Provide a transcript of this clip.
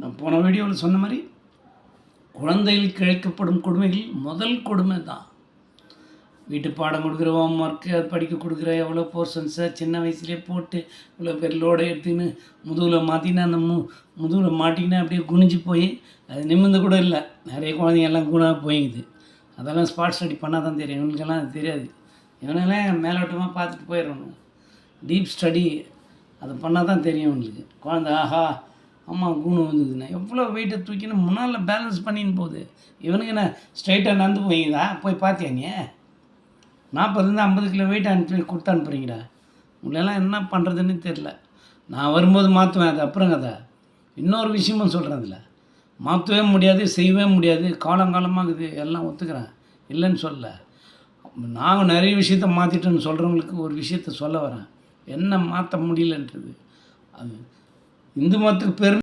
நான் போன வீடியோவில் சொன்ன மாதிரி குழந்தைகளுக்கு இழைக்கப்படும் கொடுமைகள் முதல் கொடுமை தான். வீட்டு பாடம் கொடுக்குற ஹோம் ஒர்க்கு அது படிக்க கொடுக்குற எவ்வளோ போர்ஷன்ஸை சின்ன வயசுலேயே போட்டு இவ்வளோ பேர் லோடை எடுத்துன்னு முதுகில் மாற்றினா அந்த மு முதுகில் மாட்டிக்கினா அப்படியே குனிஞ்சு போய் அது நிமிர்ந்து கூட இல்லை. நிறைய குழந்தைங்க எல்லாம் குணாக போயிங்குது அதெல்லாம் ஸ்பாட் ஸ்டடி பண்ணால் தான் தெரியும். இவங்களுக்கெல்லாம் அது தெரியாது. இவனெல்லாம் மேலோட்டமாக பார்த்துட்டு போயிடணும். டீப் ஸ்டடி அதை பண்ணால் தான் தெரியும் இவங்களுக்கு. குழந்த ஆஹா அம்மா கூணு வந்ததுண்ணே எவ்வளோ வெயிட்டை தூக்கின்னு முன்னால் பேலன்ஸ் பண்ணின்னு போகுது. இவனுக்கு என்ன ஸ்ட்ரைட்டாக நடந்து போய்க்குதா போய் பார்த்தியா நீ? நாற்பதுலேருந்து ஐம்பது கிலோ வெயிட் அனுப்பி கொடுத்து அனுப்புறீங்கடா. உங்களெல்லாம் என்ன பண்ணுறதுன்னு தெரில நான் வரும்போது மாற்றுவேன் அது அப்புறம் கதை. இன்னொரு விஷயமும் சொல்கிறேன் அதில் மாற்றவே முடியாது செய்யவே முடியாது. காலங்காலமாக இது எல்லாம் ஒத்துக்கிறேன். இல்லைன்னு சொல்ல நாங்கள் நிறைய விஷயத்த மாற்றிட்டோன்னு சொல்கிறவங்களுக்கு ஒரு விஷயத்த சொல்ல வரேன். என்ன மாற்ற முடியலன்றது. அது இந்து மதத்துக்கு பெருமை